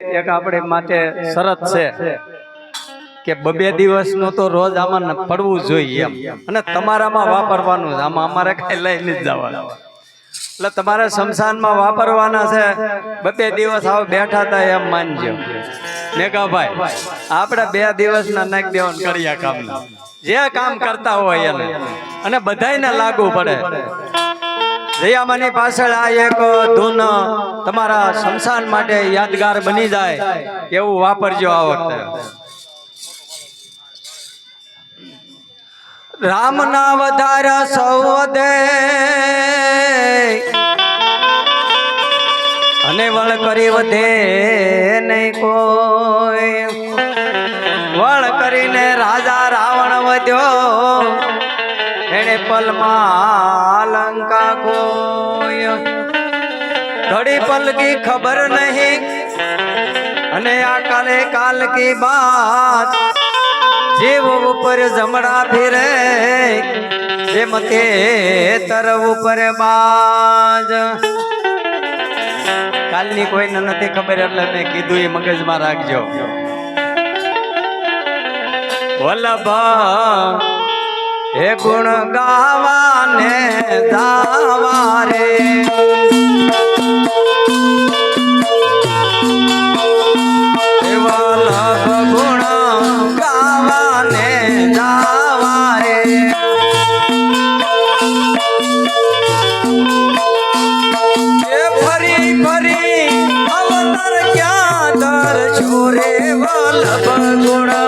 એક આપણે માટે શરત છે કે બબે દિવસનું તો રોજ આમાં પડવું જોઈએ એમ. અને તમારામાં વાપરવાનું. આમાં અમારે કઈ લઈને જ જવાનું. એટલે તમારે શમશાનમાં વાપરવાના છે. બબે દિવસ આવ બેઠા હતા એમ માનજો. મેઘાભાઈ આપણે બે દિવસના નાખી દેવાનું કર્યા કામના. જે કામ કરતા હોય એને. અને બધાને લાગુ પડે. જયામાની પાછળ આ એક ધૂન તમારા શમશાન માટે યાદગાર બની જાય એવું વાપરજો આ વખતે. રામના વધારા સૌ અને વળ કરી વધે નહીં કોઈ. વળ કરીને રાજા રાવણ વધ્યો. પલમાં લંકા કોય ઘડી પલ કી ખબર નહીં અને આ કાલે કાલ કી બાત. જીવ ઉપર જમણા ફિરે, જેમ તે તરવ ઉપર બાજ. કાલની કોઈને નથી ખબર એટલે મેં કીધું એ મગજમાં રાખજો. વલ્લભ હે ગુણ ગાવાને દાવા રે દાવા રે વલ્લભ ગુણ